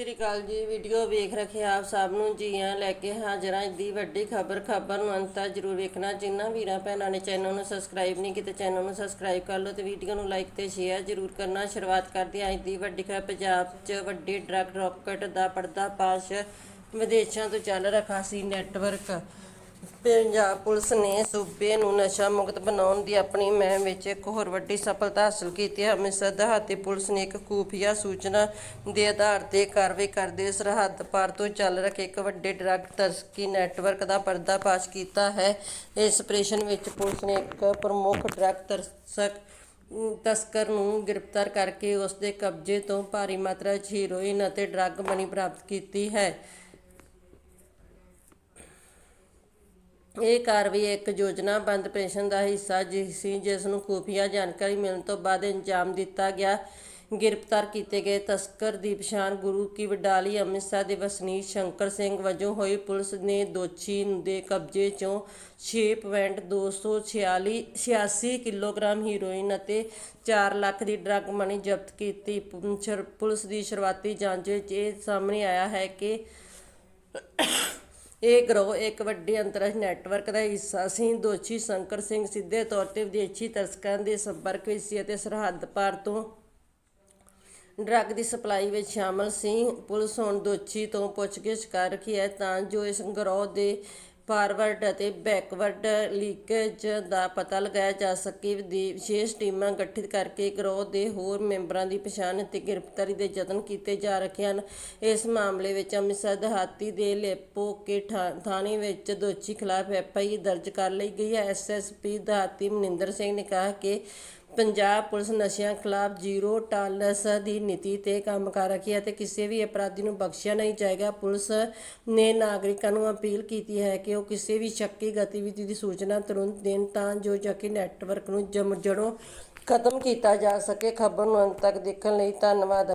ਸ੍ਰੀ ਅਕਾਲ ਜੀ, ਵੀਡੀਓ ਵੇਖ ਰੱਖੇ ਆਪ ਸਭ ਨੂੰ, ਜੀਆਂ ਲੈ ਕੇ ਹਾਜ਼ਰਾਂ ਦੀ ਵੱਡੀ ਖਬਰ ਖਬਰ ਨੂੰ ਅੰਤ ਤੱਕ ਜਰੂਰ ਵੇਖਣਾ। ਜਿਨ੍ਹਾਂ ਵੀਰਾਂ ਭੈਣਾਂ ਨੇ ਚੈਨਲ ਨੂੰ ਸਬਸਕ੍ਰਾਈਬ ਨਹੀਂ ਕੀਤਾ ਚੈਨਲ ਨੂੰ ਸਬਸਕ੍ਰਾਈਬ ਕਰ ਲਓ ਤੇ ਵੀਡੀਓ ਨੂੰ ਲਾਈਕ ਤੇ ਸ਼ੇਅਰ ਜਰੂਰ ਕਰਨਾ। ਸ਼ੁਰੂਆਤ ਕਰਦੇ ਹਾਂ ਅੱਜ ਦੀ ਵੱਡੀ ਖਬਰ, ਪੰਜਾਬ 'ਚ ਵੱਡੀ ਡਰੱਗ ਰਾਕਟ ਦਾ ਪਰਦਾਫਾਸ਼ ਵਿਦੇਸ਼ਾਂ ਤੋਂ ਚੱਲ ਰਿਹਾ ਸੀ ਨੈਟਵਰਕ ਪੰਜਾਬ ਪੁਲਿਸ ਨੇ ਸੂਬੇ ਨੂੰ ਨਸ਼ਾ ਮੁਕਤ ਬਣਾਉਣ ਦੀ ਆਪਣੀ ਮੁਹਿੰਮ ਵਿੱਚ ਇੱਕ ਹੋਰ ਵੱਡੀ ਸਫਲਤਾ ਹਾਸਲ ਕੀਤੀ। ਹੈ ਅੰਮ੍ਰਿਤਸਰ ਦਿਹਾਤੀ ਪੁਲਿਸ ਨੇ ਇੱਕ ਖੂਫੀਆ ਸੂਚਨਾ ਦੇ ਆਧਾਰ ਤੇ ਕਾਰਵਾਈ ਕਰਦੇ ਸਰਹੱਦ ਪਾਰ ਤੋਂ ਚੱਲ ਰਹੇ ਇੱਕ ਵੱਡੇ ਡਰੱਗ ਤਸਕਰੀ ਨੈਟਵਰਕ ਦਾ ਪਰਦਾਫਾਸ਼ ਕੀਤਾ ਹੈ। ਇਸ ਆਪਰੇਸ਼ਨ ਵਿੱਚ ਪੁਲਿਸ ਨੇ ਇੱਕ ਪ੍ਰਮੁੱਖ ਡਰੱਗ ਤਸਕ ਤਸਕਰ ਨੂੰ ਗ੍ਰਿਫਤਾਰ ਕਰਕੇ ਉਸ ਦੇ ਕਬਜ਼ੇ ਤੋਂ ਭਾਰੀ ਮਾਤਰਾ 'ਚ ਹੀਰੋਇਨ ਅਤੇ ਡਰੱਗ ਮਨੀ ਪ੍ਰਾਪਤ ਕੀਤੀ ਹੈ। ਇਹ ਕਾਰਵਾਈ ਇੱਕ ਯੋਜਨਾਬੰਦ ਆਪਰੇਸ਼ਨ ਦਾ ਹਿੱਸਾ ਜਿ- ਸੀ, ਜਿਸ ਨੂੰ ਖੁਫੀਆ ਜਾਣਕਾਰੀ ਮਿਲਣ ਤੋਂ ਬਾਅਦ ਅੰਜਾਮ ਦਿੱਤਾ ਗਿਆ। ਗ੍ਰਿਫਤਾਰ ਕੀਤੇ ਗਏ ਤਸਕਰ ਦੀ ਪਛਾਣ ਗੁਰੂ ਕੀ ਵਡਾਲੀ, ਅੰਮ੍ਰਿਤਸਰ ਦੇ ਵਸਨੀਕ ਸ਼ੰਕਰ ਸਿੰਘ ਵਜੋਂ ਹੋਈ ਪੁਲਿਸ ਨੇ ਦੋਸ਼ੀ ਦੇ ਕਬਜ਼ੇ ਚੋਂ 6.246 86 ਕਿਲੋਗ੍ਰਾਮ ਹੀਰੋਇਨ ਅਤੇ 4 ਲੱਖ ਦੀ ਡਰੱਗ ਮਨੀ ਜ਼ਬਤ ਕੀਤੀ। ਸ਼ਰ- ਪੁਲਿਸ ਦੀ ਸ਼ੁਰੂਆਤੀ ਜਾਂਚ ਵਿੱਚ ਇਹ ਸਾਹਮਣੇ ਆਇਆ ਹੈ ਕਿ ਇਹ ਗਰੋਹ ਇੱਕ ਵੱਡੇ ਅੰਤਰਰਾਸ਼ਟਰੀ ਨੈਟਵਰਕ ਦਾ ਹਿੱਸਾ। ਸੀ ਦੋਸ਼ੀ ਸ਼ੰਕਰ ਸਿੰਘ ਸਿੱਧੇ ਤੌਰ ਤੇ ਵਿਦੇਸ਼ੀ ਤਸਕਰਾਂ ਦੇ ਸੰਪਰਕ ਵਿੱਚ ਸੀ ਅਤੇ ਸਰਹੱਦ ਪਾਰ ਤੋਂ ਡਰੱਗ ਦੀ ਸਪਲਾਈ ਵਿੱਚ ਸ਼ਾਮਲ ਸੀ। ਪੁਲਿਸ ਹੁਣ ਦੋਸ਼ੀ ਤੋਂ ਪੁੱਛਗਿੱਛ ਕਰ ਰਹੀ ਹੈ, ਤਾਂ ਜੋ ਇਸ ਗਰੋਹ ਦੇ ਫਾਰਵਰਡ ਅਤੇ ਬੈਕਵਰਡ ਲੀਕੇਜ ਦਾ ਪਤਾ ਲਗਾਇਆ ਜਾ ਸਕੇ। ਦੀ ਵਿਸ਼ੇਸ਼ ਟੀਮਾਂ ਗਠਿਤ ਕਰਕੇ ਗਰੋਹ ਦੇ ਹੋਰ ਮੈਂਬਰਾਂ ਦੀ ਪਛਾਣ ਅਤੇ ਗ੍ਰਿਫਤਾਰੀ ਦੇ ਯਤਨ ਕੀਤੇ ਜਾ ਰਹੇ ਹਨ। ਇਸ ਮਾਮਲੇ ਵਿੱਚ ਅੰਮ੍ਰਿਤਸਰ, ਦਿਹਾਤੀ ਦੇ ਲੇਪੋ ਕੇ ਥਾਣੇ ਵਿੱਚ ਦੋਸ਼ੀ ਖਿਲਾਫ ਐਫਆਈ ਦਰਜ ਕਰ ਲਈ ਗਈ ਹੈ। ਐਸਐਸਪੀ ਦਿਹਾਤੀ ਮਨਿੰਦਰ ਸਿੰਘ ਨੇ ਕਿਹਾ ਕਿ ਪੰਜਾਬ ਪੁਲਿਸ ਨਸ਼ਿਆਂ ਖਿਲਾਫ ਜ਼ੀਰੋ ਟਾਲਰੈਂਸ ਦੀ ਨੀਤੀ ਤੇ ਕੰਮ ਕਰ ਰਹੀ ਹੈ ਤੇ ਕਿਸੇ ਵੀ ਅਪਰਾਧੀ ਨੂੰ ਬਖਸ਼ਿਆ ਨਹੀਂ ਜਾਏਗਾ। ਪੁਲਿਸ ਨੇ ਨਾਗਰਿਕਾਂ ਨੂੰ ਅਪੀਲ ਕੀਤੀ ਹੈ ਕਿ ਉਹ ਕਿਸੇ ਵੀ ਸ਼ੱਕੀ ਗਤੀਵਿਧੀ ਦੀ ਸੂਚਨਾ ਤੁਰੰਤ ਦੇਣ ਤਾਂ ਜੋ ਜਕੀ ਨੈਟਵਰਕ ਨੂੰ ਜਮ ਜੜੋਂ ਖਤਮ ਕੀਤਾ ਜਾ ਸਕੇ। ਖਬਰ ਨੂੰ ਅੰਤ ਤੱਕ ਦੇਖਣ ਲਈ ਧੰਨਵਾਦ।